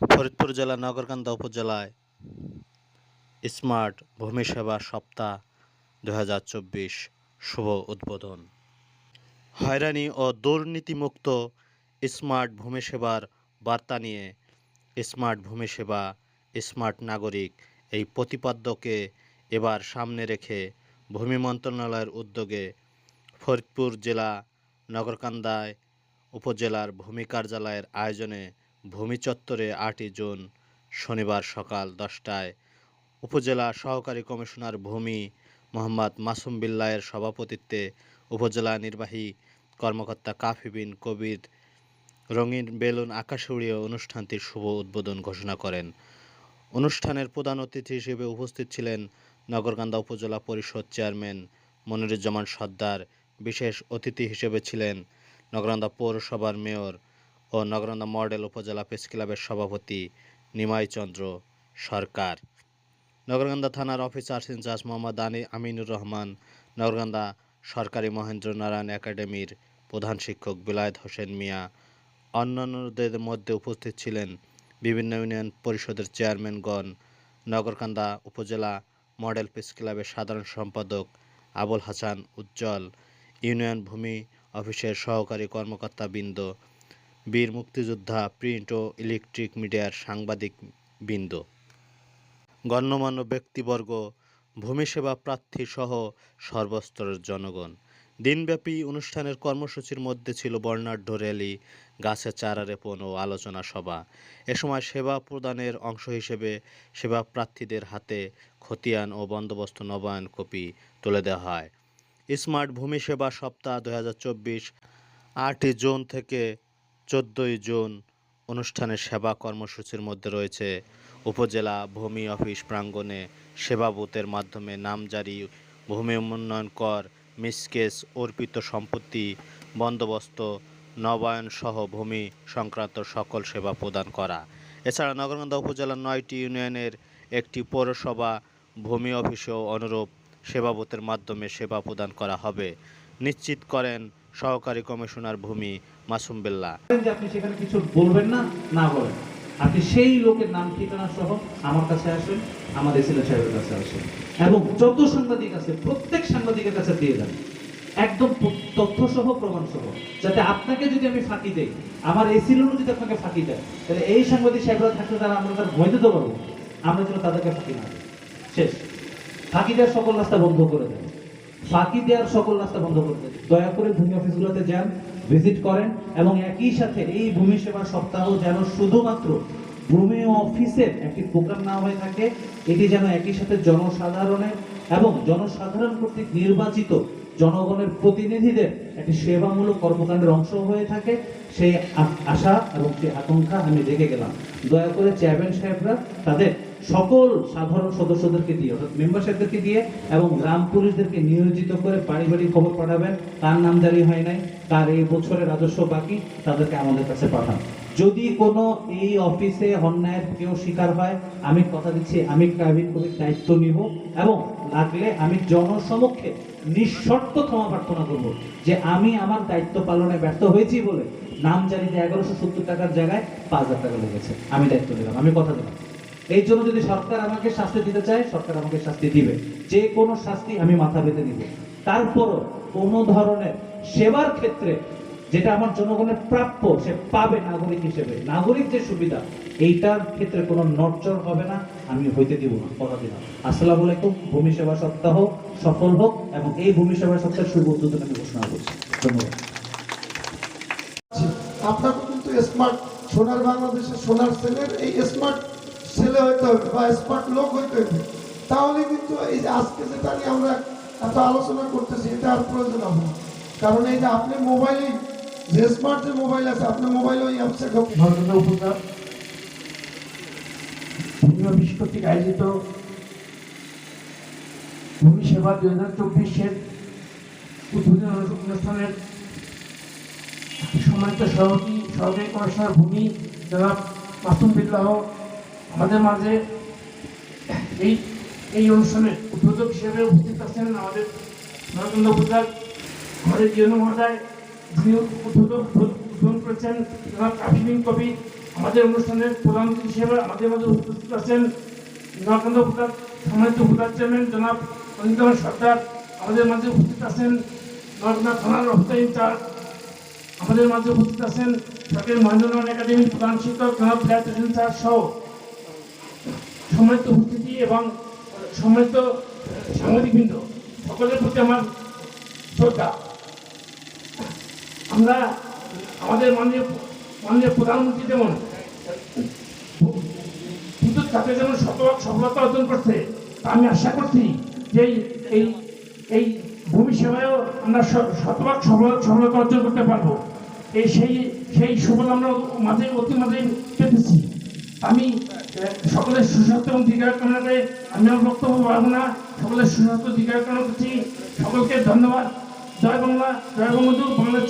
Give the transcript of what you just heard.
ফরিদপুর জেলা, নগরকান্দা উপজেলায় স্মার্ট ভূমি সেবা সপ্তাহ দু হাজার চব্বিশ শুভ উদ্বোধন। হয়রানি ও দুর্নীতিমুক্ত স্মার্ট ভূমি সেবার বার্তা নিয়ে স্মার্ট ভূমি সেবা, স্মার্ট নাগরিক এই প্রতিপাদ্যকে এবার সামনে রেখে ভূমি মন্ত্রণালয়ের উদ্যোগে ফরিদপুর জেলা, নগরকান্দায় উপজেলার ভূমি কার্যালয়ের আয়োজনে ভূমি চত্বরে আটই জুন শনিবার সকাল দশটায় উপজেলা সহকারী কমিশনার ভূমি মোহাম্মদ মাসুম বিল্লাহের সভাপতিত্বে উপজেলা নির্বাহী কর্মকর্তা কাফি বিন কবির রঙিন বেলুন আকাশে উড়িয়ে অনুষ্ঠানটির শুভ উদ্বোধন ঘোষণা করেন। অনুষ্ঠানের প্রধান অতিথি হিসেবে উপস্থিত ছিলেন নগরকান্দা উপজেলা পরিষদ চেয়ারম্যান মনিরুজ্জামান সর্দার। বিশেষ অতিথি হিসেবে ছিলেন নগরকান্দা পৌরসভার মেয়র ও নগরকান্দা মডেল উপজেলা প্রেস ক্লাবের সভাপতি নিমাই চন্দ্র সরকার। নগরকান্দা থানার অফিসার ইনচার্জ মোহাম্মদ আনি আমিনুর রহমান নগরকান্দা সরকারি মহেন্দ্র নারায়ণ একাডেমির প্রধান শিক্ষক বিলায়ত হোসেন মিয়া, অন্যান্যদের মধ্যে উপস্থিত ছিলেন বিভিন্ন ইউনিয়ন পরিষদের চেয়ারম্যানগণ নগরকান্দা উপজেলা মডেল প্রেস ক্লাবের সাধারণ সম্পাদক আবুল হাসান উজ্জ্বল, ইউনিয়ন ভূমি অফিসের সহকারী কর্মকর্তা বৃন্দ বীর মুক্তিযোদ্ধা, প্রিন্ট ও ইলেকট্রিক মিডিয়ার সাংবাদিক বৃন্দ। গণ্যমান্য ব্যক্তিবর্গ, ভূমি সেবা প্রার্থী সহ সর্বস্তরের জনগণ। দিনব্যাপী অনুষ্ঠানের কর্মসূচির মধ্যে ছিল বর্ণাঢ্য র্যালি গাছের চারা রোপণ ও আলোচনা সভা। এ সময় সেবা প্রদানের অংশ হিসেবে সেবা প্রার্থীদের হাতে খতিয়ান ও বন্দোবস্ত নবায়ন কপি তুলে দেওয়া হয়। স্মার্ট ভূমি সেবা সপ্তাহ দু হাজার চব্বিশ আটই জুন থেকে চোদ্দোই জুন অনুষ্ঠানের সেবা কর্মসূচির মধ্যে রয়েছে। উপজেলা ভূমি অফিস প্রাঙ্গণে সেবা মাধ্যমে নামজারি ভূমি উন্নয়ন কর মিসকেস অর্পিত সম্পত্তি, বন্দোবস্ত, নবায়ন সহ ভূমি সংক্রান্ত সকল সেবা প্রদান করা। এছাড়া নগরকান্দা উপজেলার নয়টি ইউনিয়নের একটি পৌরসভা, ভূমি অফিসেও অনুরূপ সেবা মাধ্যমে সেবা প্রদান করা হবে। নিশ্চিত করেন সহকারী কমিশনার ভূমি মাসুম বিল্লাহ যে আপনি সেখানে কিছু বলবেন না না বলেন। আপনি সেই লোকের নাম, ঠিকানা সহ আমার কাছে আসেন, আমার এসিলেন সাহেবের কাছে আসেন। এবং যত সাংবাদিক আছে, প্রত্যেক সাংবাদিকের কাছে দিয়ে দেন একদম তথ্য সহ প্রমাণ সহ যাতে আপনাকে যদি আমি ফাঁকি দেই, আমার এসিলনও যদি আপনাকে ফাঁকি দেয়, তাহলে এই সাংবাদিক সাহেবরা থাকলে তারা আমরা তার ভয় দিতে পারব। আমরা যেন তাদেরকে ফাঁকি না শেষ। ফাঁকি দেওয়ার সকল রাস্তা বন্ধ করে দেন। ফাঁকি দেওয়ার সকল রাস্তা বন্ধ করে দেন। দয়া করে ভূমি অফিসগুলোতে যান ভিজিট করেন এবং একই সাথে এই ভূমি সেবা সপ্তাহ যেন শুধুমাত্র ভূমি অফিসের একটি প্রোগ্রাম না হয়ে থাকে, এটি যেন একই সাথে জনসাধারণের এবং জনসাধারণ কর্তৃক নির্বাচিত জনগণের প্রতিনিধিদের একটি সেবামূলক কর্মকাণ্ডের অংশ হয়ে থাকে। সেই আশা এবং সেই আকাঙ্ক্ষা আমি রেখে গেলাম। দয়া করে চেয়ারম্যান সাহেবরা তাদের সকল সাধারণ সদস্যদেরকে দিয়ে, অর্থাৎ মেম্বার সাহেবদেরকে দিয়ে এবং গ্রাম পুলিশদেরকে নিয়োজিত করে বাড়ি খবর পাঠাবেন। তার নামজারি হয় নাই, তার এই বছরের রাজস্ব বাকি তাদেরকে আমাদের কাছে পাঠান। যদি কোনো এই অফিসে অন্যায়ের কেউ শিকার হয়, আমি কথা দিচ্ছি, আমি প্রাইভেট করে দায়িত্ব নিব এবং লাগলে আমি জনসমক্ষে নিঃশর্ত ক্ষমা প্রার্থনা করব যে আমি আমার দায়িত্ব পালনে ব্যর্থ হয়েছি বলে নাম জারিতে এগারোশো সত্তর টাকার জায়গায় পাঁচ হাজার টাকা লেগেছে। আমি দায়িত্ব দিলাম আমি কথা দিলাম। এই জন্য যদি সরকার আমাকে শাস্তি দিতে চায়, সরকার আমাকে শাস্তি দিবে। যে কোনো শাস্তি আমি মাথা পেতে দিব তারপরও কোনো ধরনের সেবার ক্ষেত্রে যেটা আমার জনগণের প্রাপ্য, সে পাবে নাগরিক হিসেবে। নাগরিক যে সুবিধা, এইটার ক্ষেত্রে কোনো নড়চড় হবে না, আমি হইতে দিব না কথা দিলাম আসসালামু আলাইকুম, ভূমি সেবা সপ্তাহ সফল হোক এবং এই ভূমি সেবা সপ্তাহের শুভ উদ্বোধন আমি ঘোষণা করছি। ধন্যবাদ। আপনাকে কিন্তু স্মার্ট সোনার বাংলাদেশের সোনার সেলের এই স্মার্ট ছেলে হইতে বা স্মার্ট লোক হইতে হবে তাহলে কিন্তু এই যে আজকে যেটা নিয়ে আমরা এত আলোচনা করতেছি, এটা আর প্রয়োজন হবে কারণ এই যে আপনি মোবাইলে যে স্মার্ট যে মোবাইল আছে, আপনি মোবাইলে ওই অ্যাপসে ভারতীয় উপজেলা কর্তৃক আয়োজিত ভূমি সেবা দুই হাজার চব্বিশের উদ্বোধন অনুষ্ঠানের সম্মানিত সভাপতি সহকারী কমিশনার ভূমি জনাব মাসুম বিল্লাহ আমাদের মাঝে এই এই অনুষ্ঠানে উদ্বোধক হিসেবে উপস্থিত আছেন আমাদের নরকান্দ উপজেলার আমাদের জিয়ন মহোদয় যিনি উদ্বোধক উদ্বোধন করেছেন, জনাব কাফিবিন কবি, আমাদের অনুষ্ঠানের প্রধান হিসেবে আমাদের মাঝে উপস্থিত আছেন নোয়াকান্দ উপজেলার সম্মানিত উপজেলা চেয়ারম্যান, জনাব অনিন্দ্র সরকার আমাদের মাঝে উপস্থিত আছেন নোয়াকান্দা থানার রফতার ইনচার্জ, আমাদের মাঝে উপস্থিত আছেন সরকারি মহেন্দ্রনাথ একাডেমির প্রধান শিক্ষক, জনাব স্যার সহ সম্মানিত উপস্থিতি এবং সম্মানিত সাংবাদিকবৃন্দ, সকলের প্রতি আমার শ্রদ্ধা। আমরা আমাদের মাননীয় মাননীয় প্রধানমন্ত্রী যেমন বিদ্যুৎ খাতে যেমন শতভাগ সফলতা অর্জন করছে, তা আমি আশা করছি যে এই- এই ভূমি সেবায়ও আমরা শতভাগ সফল- সফলতা অর্জন করতে পারব। এই সেই সেই সুফল আমরা মাঝে, অতি মাঝে পেতেছি। আমি সকলের সুস্বাস্থ্য এবং দীর্ঘায়ু করে আমি আমার বক্তব্য বাড়বো না। সকলের সুস্বাস্থ্য দীর্ঘায়ু করছি। সকলকে ধন্যবাদ। জয় বাংলা, জয় বঙ্গবন্ধু, বাংলাদেশ